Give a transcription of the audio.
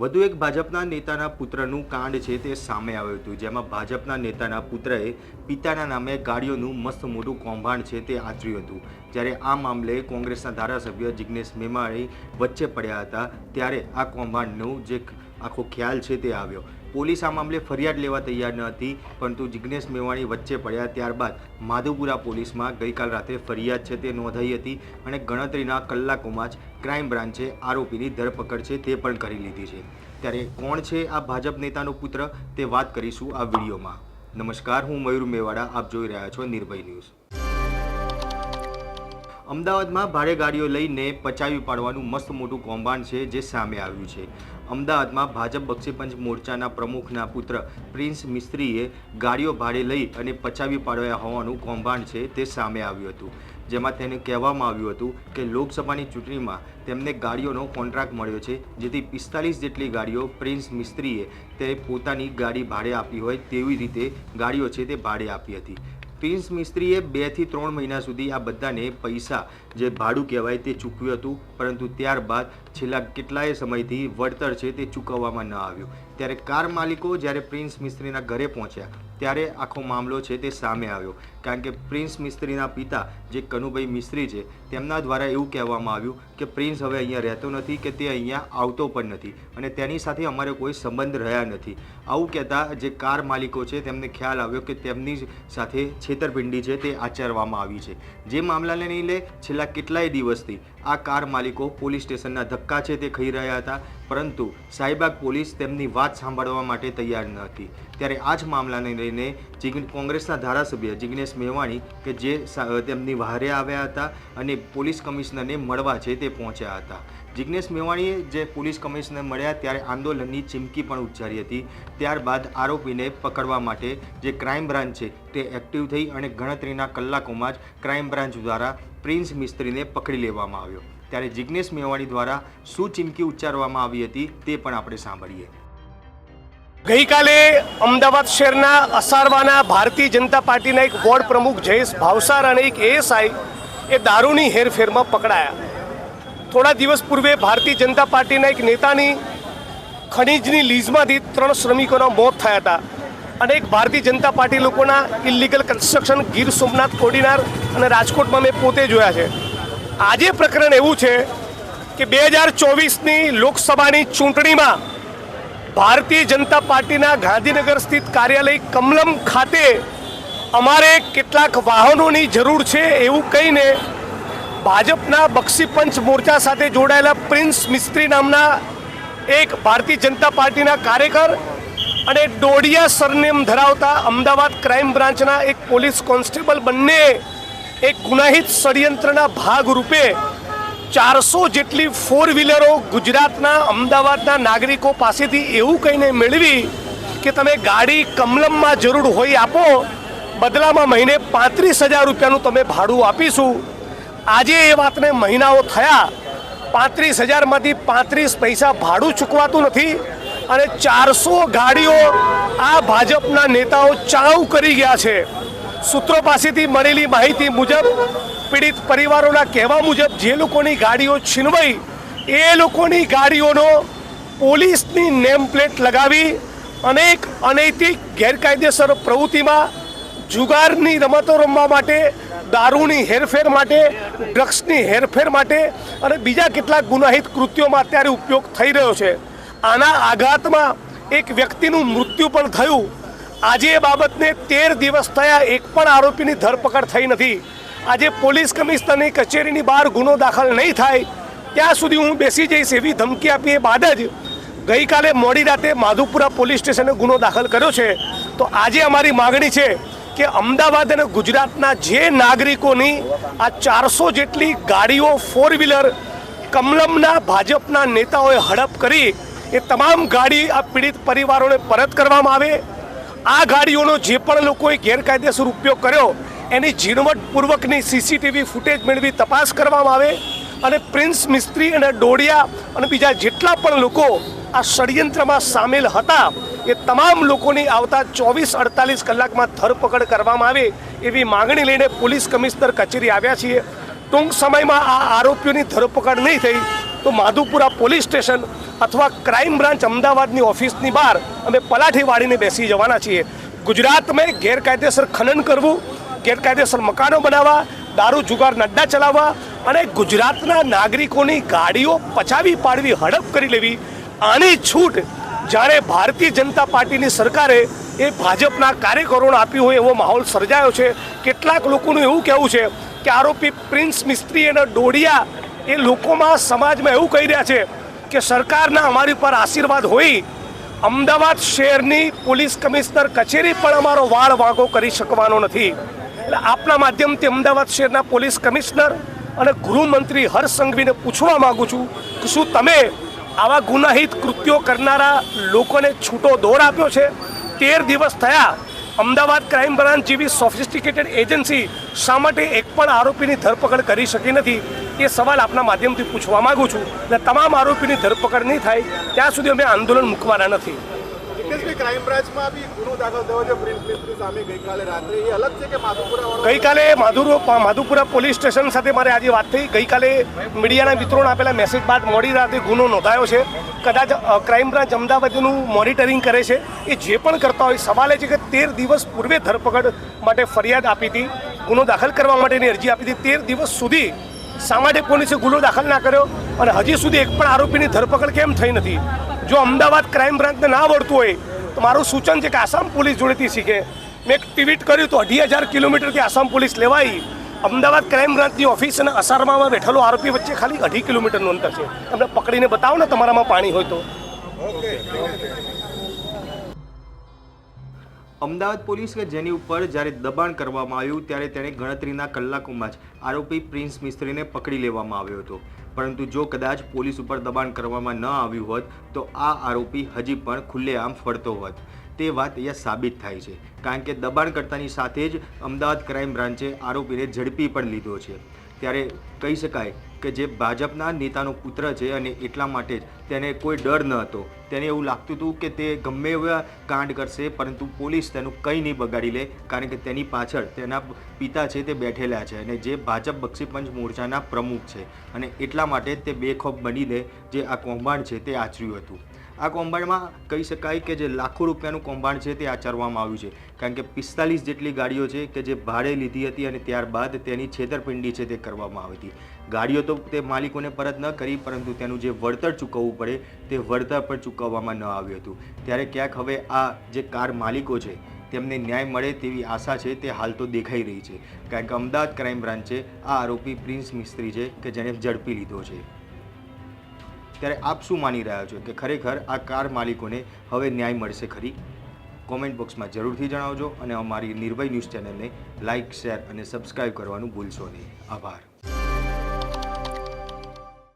વધુ એક ભાજપના નેતાના પુત્રનું કાંડ છે તે સામે આવ્યું હતું, જેમાં ભાજપના નેતાના પુત્રએ પિતાના નામે ગાડીઓનું મસ્ત મોટું કૌભાંડ છે તે આચર્યું હતું. જ્યારે આ મામલે કોંગ્રેસના ધારાસભ્ય જિગ્નેશ મેમાણી વચ્ચે પડ્યા હતા, ત્યારે આ કૌભાંડનું જે આખો ખ્યાલ છે તે આવ્યો. પોલીસ આ મામલે ફરિયાદ લેવા તૈયાર ન હતી, પરંતુ જિગ્નેશ મેવાણી વચ્ચે પડ્યા ત્યારબાદ માધુપુરા પોલીસમાં ગઈકાલ રાત્રે ફરિયાદ છે તે નોંધાઈ હતી અને ગણતરીના કલાકોમાં જ ક્રાઇમ બ્રાન્ચે આરોપીની ધરપકડ છે તે પણ કરી લીધી છે. ત્યારે કોણ છે આ ભાજપ નેતાનો પુત્ર તે વાત કરીશું આ વિડીયોમાં. નમસ્કાર, હું મયુર મેવાડા, આપ જોઈ રહ્યા છો નિર્ભય ન્યૂઝ. અમદાવાદમાં ભારે ગાડીઓ લઈને પચાવી પાડવાનું મસ્ત મોટું કૌભાંડ છે જે સામે આવ્યું છે. અમદાવાદમાં ભાજપ બક્ષીપંચ મોરચાના પ્રમુખના પુત્ર પ્રિન્સ મિસ્ત્રીએ ગાડીઓ ભાડે લઈ અને પચાવી પાડવા હોવાનું કૌભાંડ છે તે સામે આવ્યું હતું. જેમાં તેને કહેવામાં આવ્યું હતું કે લોકસભાની ચૂંટણીમાં તેમને ગાડીઓનો કોન્ટ્રાક્ટ મળ્યો છે, જેથી પિસ્તાલીસ જેટલી ગાડીઓ પ્રિન્સ મિસ્ત્રીએ તે પોતાની ગાડી ભાડે આપી હોય તેવી રીતે ગાડીઓ છે તે ભાડે આપી હતી. પ્રિન્સ મિસ્ત્રીએ બેથી ત્રણ મહિના સુધી આ બધાને પૈસા જે ભાડું કહેવાય તે ચૂકવ્યું હતું, પરંતુ ત્યારબાદ છેલ્લા કેટલાય સમયથી વળતર છે તે ચૂકવવામાં ન આવ્યું. ત્યારે કાર માલિકો જ્યારે પ્રિન્સ મિસ્ત્રીના ઘરે પહોંચ્યા, ત્યારે આખો મામલો છે તે સામે આવ્યો. કારણ કે પ્રિન્સ મિસ્ત્રીના પિતા, જે કનુભાઈ મિસ્ત્રી છે, તેમના દ્વારા એવું કહેવામાં આવ્યું કે પ્રિન્સ હવે અહીંયા રહેતો નથી કે તે અહીંયા આવતો પણ નથી અને તેની સાથે અમારે કોઈ સંબંધ રહ્યા નથી. આવું કહેતા જે કાર માલિકો છે, તેમને ખ્યાલ આવ્યો કે તેમની સાથે છેતરપિંડી છે તે આચરવામાં આવી છે. જે મામલાને લઈને છેલ્લા કેટલાય દિવસથી આ કાર માલિકો પોલીસ સ્ટેશનના ધક્કા છે તે ખાઈ રહ્યા હતા. પરંતુ સાહીબાગ પોલીસ તેમની વાત સાંભળવા માટે તૈયાર ન હતી. ત્યારે આ જ મામલાને લઈને કોંગ્રેસના ધારાસભ્ય જિગ્નેશ મેવાણી કે જે તેમની વહારે આવ્યા હતા અને પોલીસ કમિશનરને મળવા છે તે પહોંચ્યા હતા. જિગ્નેશ મેવાણીએ જે પોલીસ કમિશનર મળ્યા ત્યારે આંદોલનની ચીમકી પણ ઉચ્ચારી હતી. ત્યારબાદ આરોપીને પકડવા માટે જે ક્રાઇમ બ્રાન્ચ છે તે એક્ટિવ થઈ અને ગણતરીના કલાકોમાં જ ક્રાઇમ બ્રાન્ચ દ્વારા પ્રિન્સ મિસ્ત્રીને પકડી લેવામાં આવ્યો. ત્યારે જિગ્નેશ મેવાણી દ્વારા શું ચીમકી ઉચ્ચારવામાં આવી હતી તે પણ આપણે સાંભળીએ. ગઈકાલે અમદાવાદ શહેરના અસારવાના ભારતીય જનતા પાર્ટીના એક વોર્ડ પ્રમુખ જયેશ ભાવસાર અને એક એએસઆઈ એ દારૂની હેરફેરમાં પકડાયા. થોડા દિવસ પૂર્વે ભારતીય જનતા પાર્ટીના એક નેતાની ખનીજની લીઝમાંથી ત્રણ શ્રમિકોના મોત થયા હતા અને એક ભારતીય જનતા પાર્ટી લોકોના ઇલીગલ કન્સ્ટ્રક્શન ગીર સોમનાથ, કોડીનાર અને રાજકોટમાં મેં પોતે જોયા છે. આજે પ્રકરણ એવું છે કે બે હજાર ચોવીસની લોકસભાની ચૂંટણીમાં ભારતીય જનતા પાર્ટીના ગાંધીનગર સ્થિત કાર્યાલય કમલમ ખાતે અમારે કેટલાક વાહનોની જરૂર છે એવું કહીને ભાજપના બક્ષીપંચ મોરચા સાથે જોડાયેલા પ્રિન્સ મિસ્ત્રી નામના એક ભારતીય જનતા પાર્ટીના કાર્યકર અને ડોડિયા સરનેમ ધરાવતા અમદાવાદ ક્રાઇમ બ્રાન્ચના એક પોલીસ કોન્સ્ટેબલ બંને એક ગુનાહિત ષડયંત્રના ભાગરૂપે ચારસો જેટલી ફોર વ્હીલરો ગુજરાતના, અમદાવાદના નાગરિકો પાસેથી એવું કહીને મેળવી કે તમે ગાડી કમલમમાં જરૂર હોય આપો, બદલામાં મહિને પાંત્રીસ હજાર રૂપિયાનું તમે ભાડું આપીશું. આજે એ વાતને મહિનાઓ થયા, પાંત્રીસ હજારમાંથી પાંત્રીસ પૈસા ભાડું ચૂકવાતું નથી અને ચારસો ગાડીઓ આ ભાજપના નેતાઓ ચાવ કરી ગયા છે. સૂત્રો પાસેથી મળેલી માહિતી મુજબ, પીડિત પરિવારોના કહેવા મુજબ, જે લોકોની ગાડીઓ છીનવાઈ, એ લોકોની ગાડીઓનો પોલીસની નેમ પ્લેટ લગાવી અનેક અનૈતિક ગેરકાયદેસર પ્રવૃત્તિમાં જુગારની રમતો રમવા માટે, દારૂની હેરફેર માટે, ડ્રગ્સની હેરફેર માટે અને બીજા કેટલાક ગુનાહિત કૃત્યોમાં અત્યારે ઉપયોગ થઈ રહ્યો છે. આના આઘાતમાં એક વ્યક્તિનું મૃત્યુ પણ થયું. આજે એ બાબતને તેર દિવસ થયા એક પણ આરોપીની ધરપકડ થઈ નથી. આજે પોલીસ કમિશનરની કચેરીની બહાર ગુનો દાખલ નહીં થાય, ત્યાં સુધી હું બેસી જઈશ એવી ધમકી આપી એ બાદ જ ગઈકાલે મોડી રાતે માધુપુરા પોલીસ સ્ટેશને ગુનો દાખલ કર્યો છે. તો આજે અમારી માગણી છે કે અમદાવાદ અને ગુજરાતના જે નાગરિકોની આ ચારસો જેટલી ગાડીઓ ફોર વ્હીલર કમલમના ભાજપના નેતાઓએ હડપ કરી, એ તમામ ગાડી આ પીડિત પરિવારોને પરત કરવામાં આવે. આ ગાડીઓનો જે પણ લોકોએ ગેરકાયદેસર ઉપયોગ કર્યો, એની ઝીણવટપૂર્વકની સીસીટીવી ફૂટેજ મેળવી તપાસ કરવામાં આવે અને પ્રિન્સ મિસ્ત્રી અને ડોડિયા અને બીજા જેટલા પણ લોકો આ ષડયંત્રમાં સામેલ હતા, એ તમામ લોકોની આવતા ચોવીસ અડતાલીસ કલાકમાં ધરપકડ કરવામાં આવે એવી માંગણી લઈને પોલીસ કમિશનર કચેરી આવ્યા છીએ. ટૂંક સમયમાં આ આરોપીઓની ધરપકડ નહીં થઈ તો માધુપુરા પોલીસ સ્ટેશન અથવા ક્રાઇમ બ્રાન્ચ અમદાવાદની ઓફિસની બહાર અમે પલાઠી વાળીને બેસી જવાના છીએ. ગુજરાતમાં ગેરકાયદેસર ખનન કરવું, ગેરકાયદેસર મકાનો બનાવવા, દારૂ જુગાર નડ્ડા ચલાવવા અને ગુજરાતના નાગરિકોની ગાડીઓ પચાવી પાડવી, હડપ કરી લેવી, આની છૂટ જ્યારે ભારતીય જનતા પાર્ટીની સરકારે એ ભાજપના કાર્યકરોને આપ્યું હોય એવો માહોલ સર્જાયો છે. કેટલાક લોકોનું એવું કહેવું છે કે આરોપી પ્રિન્સ મિસ્ત્રી અને ડોડિયા એ લોકોમાં સમાજમાં એવું કહી રહ્યા છે કે સરકારના અમારી પર આશીર્વાદ હોય, અમદાવાદ શહેરની પોલીસ કમિશનર કચેરી પણ અમારો વાળ વાંકો કરી શકવાનો નથી. એટલે આપના માધ્યમથી અમદાવાદ શહેરના પોલીસ કમિશનર અને ગૃહમંત્રી હર્ષ સંઘવીને પૂછવા માગું છું કે શું તમે આવા ગુનાહિત કૃત્યો કરનારા લોકોને છૂટો દોર આપ્યો છે? તેર દિવસ થયા, અમદાવાદ ક્રાઇમ બ્રાન્ચ જેવી સોફિસ્ટિકેટેડ એજન્સી શા માટે એક પણ આરોપીની ધરપકડ કરી શકી નથી? એ સવાલ આપના માધ્યમથી પૂછવા માંગુ છું. અને તમામ આરોપીની ધરપકડ નહીં થાય ત્યાં સુધી અમે આંદોલન મૂકવાના નથી. ગઈકાલે માધુરો માધુપુરા પોલીસ સ્ટેશન સાથે મારે આજે વાત થઈ. ગઈકાલે મીડિયાના મિત્રોને આપેલા મેસેજ બાદ મોડી રાતે ગુનો નોંધાયો છે. કદાચ ક્રાઇમ બ્રાન્ચ અમદાવાદનું મોનિટરિંગ કરે છે. એ જે પણ કરતા હોય સવાલ એ છે કે તેર દિવસ પૂર્વે ધરપકડ માટે ફરિયાદ આપી હતી. ગુનો દાખલ કરવા માટેની અરજી આપી હતી. તેર દિવસ સુધી સામાજિક પોલીસે ગુનો દાખલ ના કર્યો અને હજી સુધી એક પણ આરોપીની ધરપકડ કેમ થઈ નથી? જો અમદાવાદ ક્રાઇમ બ્રાન્ચને ના આવડતું હોય, તો મારું સૂચન છે કે આસામ પોલીસ જોડેથી શીખે. મેં એક ટ્વીટ કર્યું તો અઢી હજાર કિલોમીટરથી આસામ પોલીસ લેવાઈ. અમદાવાદ ક્રાઇમ બ્રાન્ચની ઓફિસ અને અસારમામાં બેઠેલો આરોપી વચ્ચે ખાલી અઢી કિલોમીટરનું અંતર છે. તમને પકડીને બતાવો ને તમારામાં પાણી હોય તો. અમદાવાદ પોલીસ કે જેની ઉપર જ્યારે દબાણ કરવામાં આવ્યું, ત્યારે તેણે ગણતરીના કલાકોમાં જ આરોપી પ્રિન્સ મિસ્ત્રીને પકડી લેવામાં આવ્યો હતો. પરંતુ જો કદાચ પોલીસ ઉપર દબાણ કરવામાં ન આવ્યું હોત, તો આ આરોપી હજી પણ ખુલ્લેઆમ ફરતો હોત. તે વાત અહીંયા સાબિત થાય છે, કારણ કે દબાણકર્તાની સાથે જ અમદાવાદ ક્રાઇમ બ્રાન્ચે આરોપીને ઝડપી પણ લીધો છે. ત્યારે કહી શકાય કે જે ભાજપના નેતાનો પુત્ર છે અને એટલા માટે જ તેને કોઈ ડર ન હતો. તેને એવું લાગતું હતું કે તે ગમે એવા કાંડ કરશે, પરંતુ પોલીસ તેનું કંઈ નહીં બગાડી લે, કારણ કે તેની પાછળ તેના પિતા છે તે બેઠેલા છે અને જે ભાજપ બક્ષીપંચ મોરચાના પ્રમુખ છે અને એટલા માટે તે બેખોફ બનીને જે આ કૌભાંડ છે તે આચર્યું હતું. આ કૌભાંડમાં કહી શકાય કે જે લાખો રૂપિયાનું કૌભાંડ છે તે આચરવામાં આવ્યું છે, કારણ કે પિસ્તાલીસ જેટલી ગાડીઓ છે કે જે ભાડે લીધી હતી અને ત્યારબાદ તેની છેતરપિંડી છે તે કરવામાં આવી હતી. ગાડીઓ તો તે માલિકોને પરત ન કરી, પરંતુ તેનું જે વળતર ચૂકવવું પડે, તે વળતર પણ ચૂકવવામાં ન આવ્યું હતું. ત્યારે ક્યાંક હવે આ જે કાર માલિકો છે, તેમને ન્યાય મળે તેવી આશા છે, તે હાલ તો દેખાઈ રહી છે. કારણ કે અમદાવાદ ક્રાઇમ બ્રાન્ચે આ આરોપી પ્રિન્સ મિસ્ત્રી છે, કે જેને ઝડપી લીધો છે. ત્યારે આપ શું માની રહ્યા છો કે ખરેખર આ કાર માલિકોને હવે ન્યાય મળશે ખરી? કોમેન્ટ બોક્સમાં જરૂરથી જણાવજો અને અમારી નિર્ભય ન્યૂઝ ચેનલને લાઇક, શેર અને સબસ્ક્રાઇબ કરવાનું ભૂલશો નહીં. આભાર.